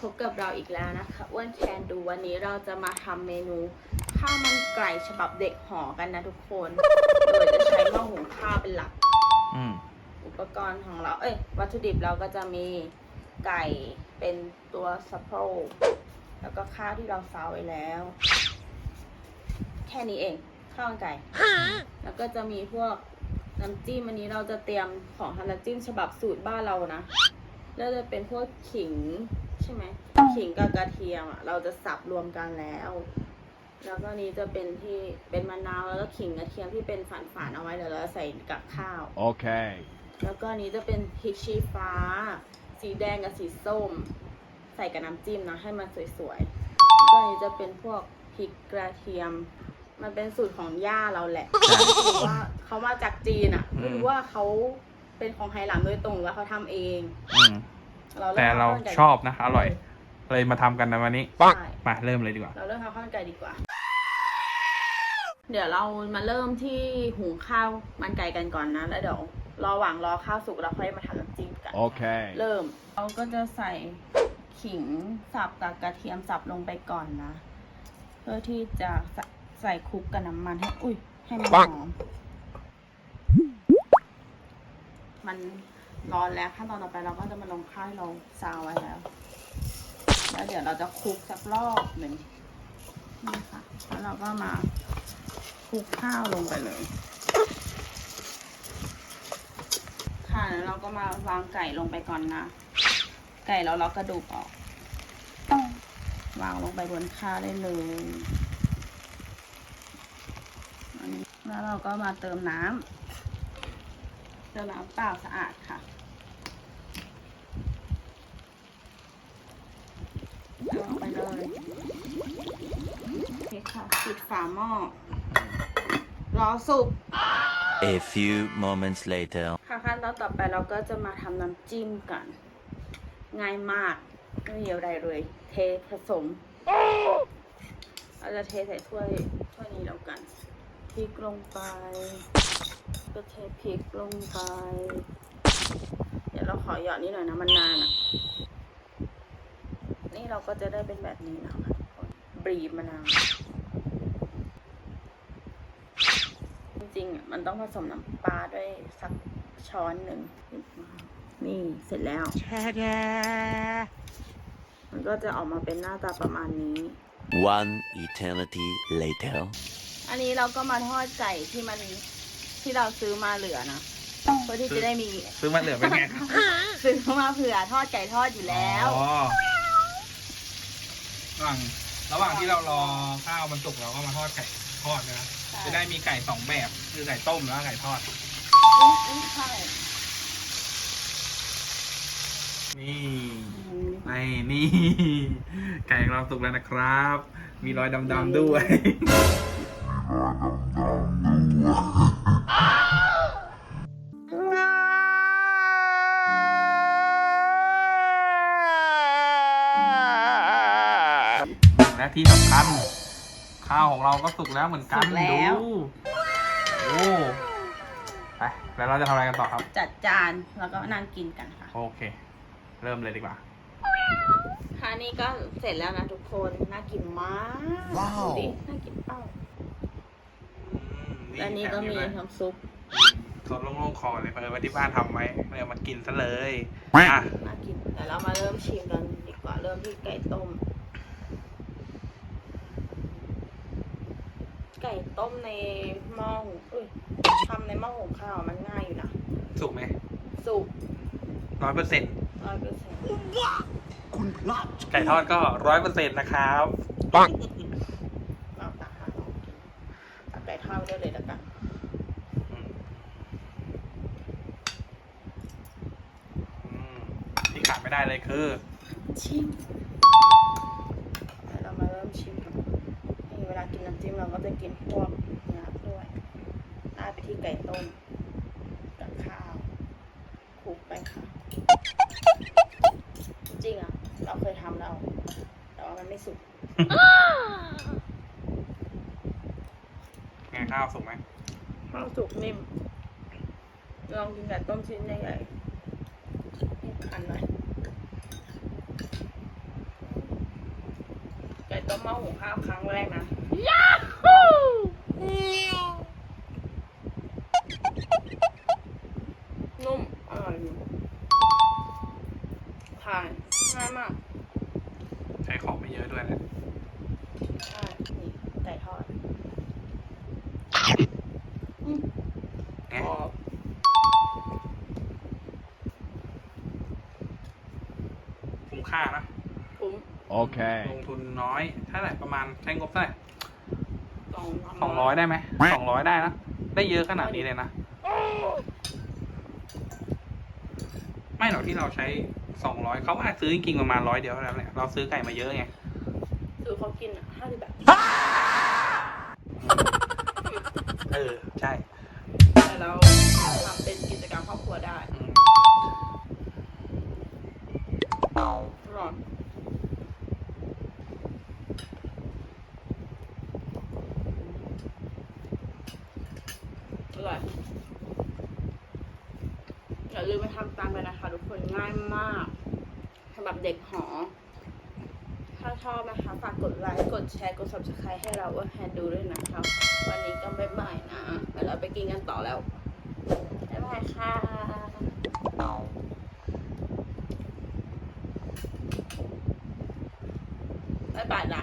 พบกับเราอีกแล้วนะคะอ้วนแคนดูวันนี้เราจะมาทำเมนูข้าวมันไก่ฉบับเด็กหอกันนะทุกคน โดยจะใช้หม้อหุงข้าวเป็นหลัก อืมอุปกรณ์ของเรา เอ้ย วัตถุดิบเราก็จะมีไก่เป็นตัวสะโพกแล้วก็ข้าวที่เราซาวไว้แล้ว แค่นี้เอง ข้าวมันไก่ แล้วก็จะมีพวกน้ำจิ้มอันนี้เราจะเตรียมของทำน้ำจิ้มฉบับสูตรบ้านเรานะแล้วจะเป็นพวกขิง ใช่ไหมขิงกับกระเทียมอะเราจะสับรวมกันแล้ว แล้วก็นี้จะเป็นที่เป็นมะนาวแล้วก็ขิงกระเทียมที่เป็นฝานๆเอาไว้เดี๋ยวเราใส่กับข้าว Okay. แล้วก็อันนี้จะเป็นพริกชี้ฟ้า สีแดงกับสีส้ม ใส่กับน้ำจิ้มนะให้มันสวยๆแล้วก็อันนี้จะเป็นพวกพริกกระเทียม มันเป็นสูตรของย่าเราแหละไม่รู้ว่าเขามาจากจีนอะไม่รู้ว่าเขาเป็นของไหหลำโดยตรงหรือว่าเขาทำเองอืมเราม แต่เราทำข้วมันไก่ชอบนะอร่อย เลยมาทำกันในวันนี้ใช่มาเริ่มเลยดีกว่า เราเริ่มทำข้าวมันไก่ดีกว่า เดี๋ยวเรามาเริ่มที่หุงข้าวมันไก่กันก่อนนะ แล้วเดี๋ยวรอหว่างรอข้าวสุกเราค่อยมาทำน้ำจิ้มกัน Okay. เริ่ม เราก็จะใส่ขิงสับกับกระเทียมสับลงไปก่อนนะ เพื่อที่จะใส่ใส่คลุกกับน้ำมันให้ อุ้ยให้มันหอม มัน ร้อนแล้วขั้นตอนต่อไปเราก็จะมาลงข้าวที่เราซาวไว้แล้ว แล้วเดี๋ยวเราจะคลุกสักรอบหนึ่งนี่ค่ะ แล้วเราก็มาคลุกข้าวลงไปเลย ค่ะแล้วเราก็มาวางไก่ลงไปก่อนนะ ไก่เราเลาะกระดูกออก วางลงไปบนข้าวได้เลยแล้วเราก็มาเติมน้ำเติมน้ำเปล่าสะอาดค่ะเติมลงไปเลยโอเคค่ะปิดฝาหม้อรอสุก A few moments later. ค่ะขั้นตอนต่อไปเราก็จะมาทำน้ำจิ้มกัน ง่ายมากไม่มีอะไรเลย เทผสม เราจะเทใส่ถ้วยถ้วยนี้แล้วกันพริกลงไป ก็เทพริกลงไป เดี๋ยวเราขอหยอดนิดหน่อยนะมันนานอะ นี่เราก็จะได้เป็นแบบนี้นะคะทุกคนบรีบมะนาว ริงๆอะมันต้องผสมน้ำปลาด้วยสักช้อนหนึ่งนี่เสร็จแล้วมันก็จะออกมาเป็นหน้าตาประมาณนี้ One eternity later. อันนี้เราก็มาทอดไก่ที่มันที่เราซื้อมาเหลือนะเพื่อที่จะได้มีซื้อมาเหลือเป็นไงครับซื้อมาเผื่อทอดไก่ทอดอยู่แล้วอ๋อระหว่าง ระหว่างที่เรารอข้าวมันสุกเราก็มาทอดไก่ทอดนะใช่จะได้มีไก่สองแบบคือไก่ต้มแล้วก็ไก่ทอด อุ๊ยอุ๊ยใช่นี่อืมไอ้นี่ ไก่ของเราสุกแล้วนะครับ มีรอยดำๆด้วย และที่สำคัญ ข้าวของเราก็สุกแล้วเหมือนกันสุกแล้ว ดูโอ้ไปแล้วเราจะทำอะไรกันต่อครับ จัดจานแล้วก็นั่งกินกันค่ะ โอเค เริ่มเลยดีกว่า ค่ะนี่ก็เสร็จแล้วนะทุกคนน่ากินมากว้าว ดูดิน่ากินเป้าและนี่ก็มีน้ำซุปสดโล่งๆคอเลยเพราะว่าที่บ้านทำไว้เลยเอามากินซะเลยอะน่ากินแต่เรามาเริ่มชิมกันดีกว่าเริ่มที่ไก่ต้ม ไก่ต้มในหม้อหุงอุ้ยทำในหม้อหุงข้าวมันง่ายอยู่นะ สุกไหมสุกร้อยเปอร์เซ็นต์ร้อยเปอร์เซ็นต์ไก่ทอดก็ร้อยเปอร์เซ็นต์นะครับเราตักค่ะลองกินตักไก่ทอดไปด้วยเลยแล้วกันอืมอืมที่ขาดไม่ได้เลยคือ ชิมแล้วเรามาเริ่มชิมกันนี่เว ลากินน้ำจิ้มเราก็จะกินพวกเนื้อด้วยราดไปที่ไก่ต้มกับข้าวคลุกไปค่ะ จริงๆอะ เราเคยทำแล้ว แต่ว่ามันไม่สุกไงข้าวสุกไหมข้าวสุกนิ่ม ลองกินไก่ต้มชิ้นใหญ่ๆนี่พันหน่อยยหม้อหุงข้าวครั้งแรกนะ นุ่มอร่อยอยู่ทานง่ายมาก ใช้ของไม่เยอะด้วยนะใช่นี่ไก่ทอดอืมแหกรมอบคุ้มค่านะคุ้ม Okay. ลงทุนน้อยเท่าไหร่ประมาณใช้งบเท่าไหร่ สองสองร้อยได้ไหมสองร้อยได้นะ ได้เยอะขนาดนี้เลยนะ ไม่หรอกที่เราใช้สองร้อยเขาอาจซื้อจริงๆประมาณร้อยเดียวเท่านั้นแหละเราซื้อไก่มาเยอะไงคือเขากินอะห้าสิบบาทเออ ใช่แต่เราทำเป็นกิจกรรมครอบครัวได้อืมอร่อย ร่อยอย่าลืมไปทำตามกันนะคะ ทุกคนง่ายมากสำหรับเด็กหอ ถ้าชอบนะคะ ฝากกดไลค์ กดแชร์ กด subscribe ให้เราว่าแฮนดูด้วยนะครับวันนี้ก็บ๊ายบายนะเดี๋ยวเราไปกินกันต่อแล้ว บ๊ายบายค่ะบ๊ายบายนะ